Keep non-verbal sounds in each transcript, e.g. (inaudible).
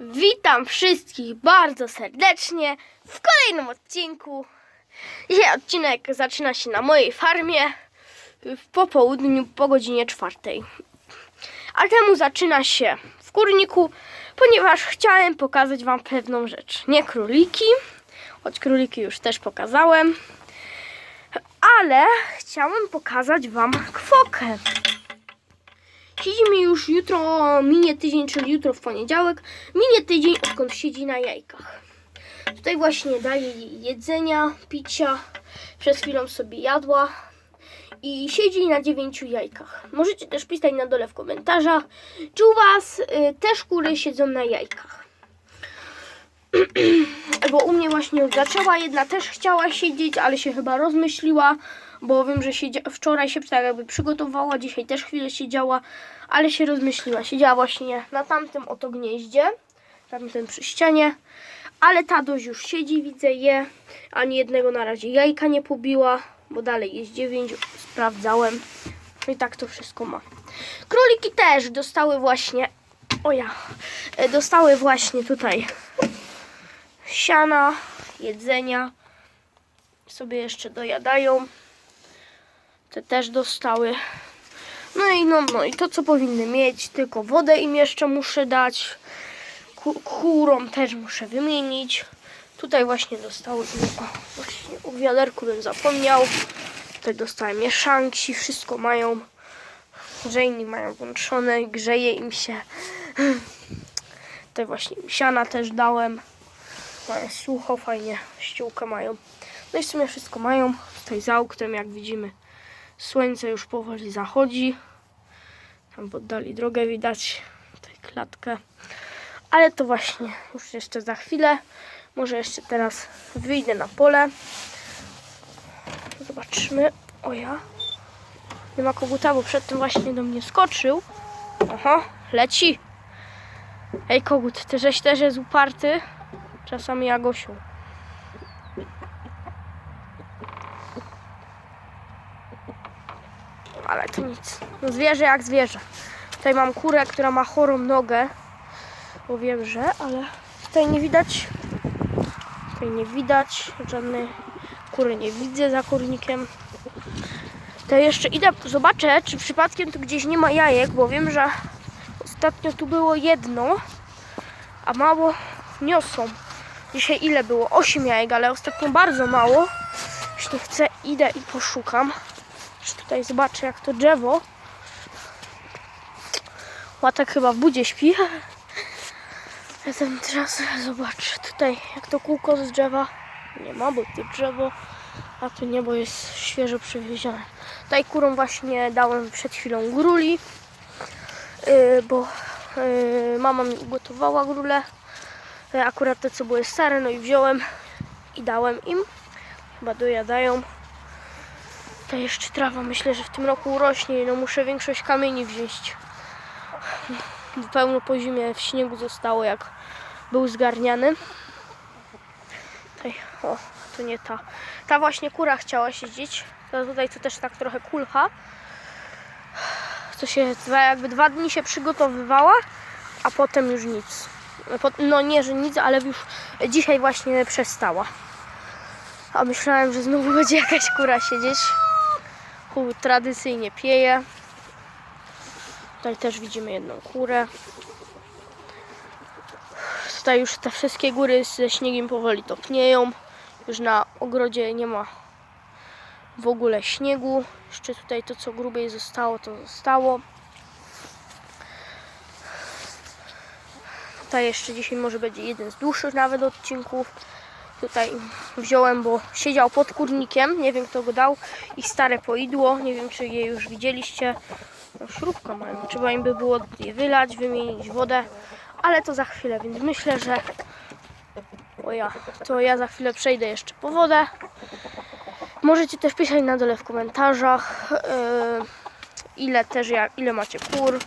Witam wszystkich bardzo serdecznie w kolejnym odcinku. Dzisiaj odcinek zaczyna się na mojej farmie w popołudniu po godzinie czwartej. A temu zaczyna się w kurniku, ponieważ chciałem pokazać Wam pewną rzecz. Nie króliki, choć króliki już też pokazałem, ale chciałem pokazać Wam kwokę. Siedzi mi już jutro, minie tydzień, czyli jutro w poniedziałek, minie tydzień, odkąd siedzi na jajkach. Tutaj właśnie daję jej jedzenia, picia. Przed chwilą sobie jadła i siedzi na dziewięciu jajkach. Możecie też pisać na dole w komentarzach, czy u Was y, też kury siedzą na jajkach. (clears throat) Bo u mnie właśnie zaczęła, jedna też chciała siedzieć, ale się chyba rozmyśliła, bo wiem, że siedzia- wczoraj się tak jakby przygotowała, dzisiaj też chwilę siedziała, ale się rozmyśliła. Siedziała właśnie na tamtym oto gnieździe, tamtym przy ścianie, ale ta dość już siedzi, widzę je, ani jednego na razie jajka nie pobiła, bo dalej jest dziewięć, sprawdzałem. I tak to wszystko ma. Króliki też dostały właśnie, o ja, e, dostały właśnie tutaj siana, jedzenia. Sobie jeszcze dojadają. Te też dostały. No i no, no i to co powinny mieć, tylko wodę im jeszcze muszę dać. Kurom też muszę wymienić. Tutaj właśnie dostały, o, właśnie o wiaderku bym zapomniał. Tutaj dostałem mieszanki, wszystko mają. Grzejnik mają włączone, grzeje im się. Tutaj właśnie siana też dałem. Mają sucho, fajnie, ściółkę mają. No i w sumie wszystko mają. Tutaj za oknem, jak widzimy, słońce już powoli zachodzi. Tam w oddali drogę widać, tutaj klatkę. Ale to właśnie już jeszcze za chwilę. Może jeszcze teraz wyjdę na pole. Zobaczymy. O ja. Nie ma koguta, bo przedtem właśnie do mnie skoczył. Oho, leci. Ej kogut, ty żeś też jest uparty. Czasami Jagosiu. Ale to nic. No zwierzę jak zwierzę. Tutaj mam kurę, która ma chorą nogę. Bo wiem, że, ale tutaj nie widać. Tutaj nie widać żadnej kury nie widzę za kurnikiem. To jeszcze idę, zobaczę, czy przypadkiem tu gdzieś nie ma jajek, bo wiem, że ostatnio tu było jedno, a mało niosą. Dzisiaj ile było? 8 jajek, ale ostatnio bardzo mało. Jeśli chcę, idę i poszukam. Jeszcze tutaj zobaczę, jak to drzewo. Łatek chyba w budzie śpi. Ja ten teraz zobaczę tutaj, jak to kółko z drzewa. Nie ma, bo to drzewo, a tu niebo jest świeżo przywiezione. Tutaj kurom właśnie dałem przed chwilą gruli, yy, bo yy, mama mi ugotowała grule. E, Akurat te, co były stare, no i wziąłem i dałem im. Chyba dojadają. To jeszcze trawa, myślę, że w tym roku urośnie. No muszę większość kamieni wziąć. Pełno po zimie w śniegu zostało, jak był zgarniany. Tutaj, o, to nie ta. Ta właśnie kura chciała siedzieć. To tutaj to też tak trochę kulcha. To się jakby dwa dni się przygotowywała, a potem już nic. No nie, że nic, ale już dzisiaj właśnie przestała. A myślałem, że znowu będzie jakaś kura siedzieć. Tradycyjnie pieje. Tutaj też widzimy jedną kurę. Tutaj już te wszystkie góry ze śniegiem powoli topnieją. Już na ogrodzie nie ma w ogóle śniegu. Jeszcze tutaj to, co grubiej zostało, to zostało. Tutaj jeszcze dzisiaj może będzie jeden z dłuższych nawet odcinków. Tutaj wziąłem, bo siedział pod kurnikiem. Nie wiem kto go dał. Ich stare poidło. Nie wiem czy je już widzieliście. No, śrubkę mają. Trzeba im by było je wylać, wymienić wodę. Ale to za chwilę, więc myślę, że o ja, to ja za chwilę przejdę jeszcze po wodę. Możecie też pisać na dole w komentarzach, yy, ile też ja, ile macie kur.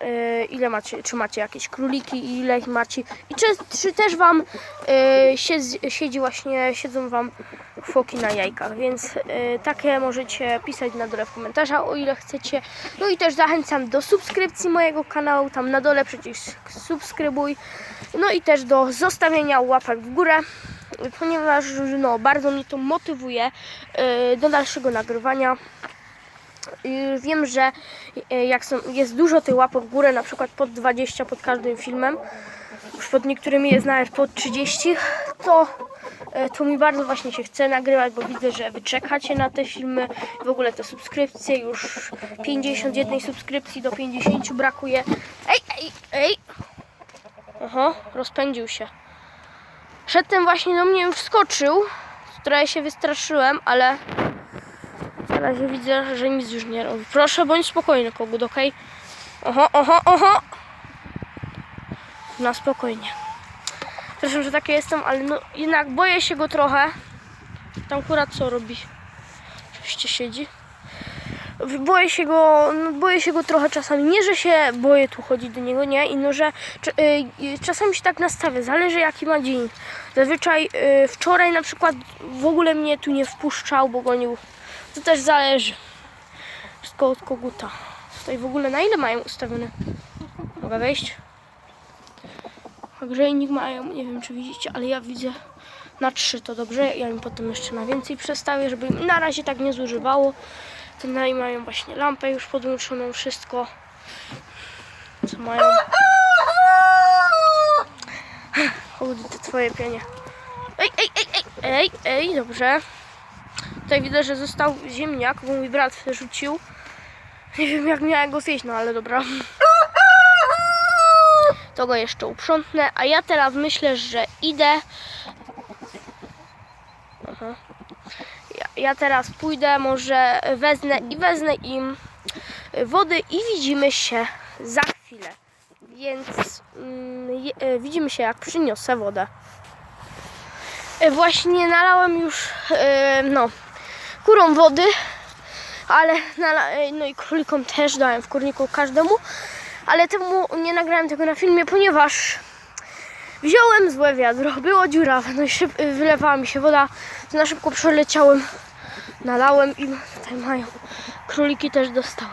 E, ile macie, czy macie jakieś króliki ile ich macie. I czy, czy też wam e, siedzi, właśnie, siedzą wam foki na jajkach, więc e, takie możecie pisać na dole w komentarzach, o ile chcecie. No i też zachęcam do subskrypcji mojego kanału, tam na dole przecież subskrybuj. No i też do zostawienia łapek w górę, ponieważ no, bardzo mnie to motywuje do dalszego nagrywania. Y, Wiem, że y, jak są, jest dużo tych łapek w górę, na przykład pod 20 pod każdym filmem, już pod niektórymi jest nawet pod 30, to, y, to mi bardzo właśnie się chce nagrywać, bo widzę, że wy czekacie na te filmy, w ogóle te subskrypcje, już 51 subskrypcji do 50 brakuje. Ej, ej, ej! Aha, rozpędził się. Przedtem właśnie do mnie już skoczył, z której się wystraszyłem, ale razie widzę, że nic już nie robi. Proszę, bądź spokojny, kogut, okej? Oho, oho, oho! Na spokojnie. Przepraszam, że takie jestem, ale no jednak boję się go trochę. Tam akurat co robi? Oczywiście siedzi. Boję się go, no, boję się go trochę czasami. Nie, że się boję tu chodzić do niego, nie. I no, że y, y, czasami się tak nastawię. Zależy jaki ma dzień. Zazwyczaj y, wczoraj na przykład w ogóle mnie tu nie wpuszczał, bo gonił to też zależy. Wszystko od koguta. Tutaj w ogóle na ile mają ustawione? Mogę wejść? Grzejnik mają, nie wiem czy widzicie, ale ja widzę na trzy to dobrze. Ja im potem jeszcze na więcej przestawię, żeby im na razie tak nie zużywało. Tutaj mają właśnie lampę już podłączoną, wszystko. Co mają? Koguty te twoje pienie. Ej, ej, ej, ej, ej, ej, dobrze. Tutaj widzę, że został ziemniak, bo mój brat rzucił. Nie wiem jak miałem go zjeść, no ale dobra. To go jeszcze uprzątnę, a ja teraz myślę, że idę. Aha. Ja, ja teraz pójdę, może wezmę i wezmę im wody i widzimy się za chwilę. Więc mm, je- e, widzimy się jak przyniosę wodę. E, Właśnie nalałem już e, no, kurom wody, ale no i królikom też dałem w kurniku każdemu, ale temu nie nagrałem tego na filmie, ponieważ wziąłem złe wiadro, było dziurawe, no i szyb, wylewała mi się woda, to na szybko przeleciałem, nalałem i tutaj mają, króliki też dostały.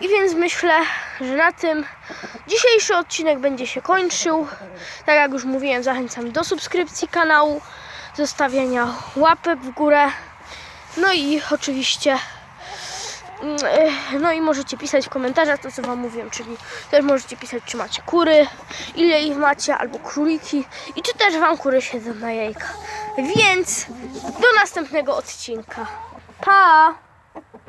I więc myślę, że na tym dzisiejszy odcinek będzie się kończył. Tak jak już mówiłem, zachęcam do subskrypcji kanału, zostawiania łapek w górę. No i oczywiście mm, e, no i możecie pisać w komentarzach to co wam mówiłem, czyli też możecie pisać czy macie kury, ile ich macie, albo króliki i czy też wam kury siedzą na jajkach. Więc do następnego odcinka. Pa!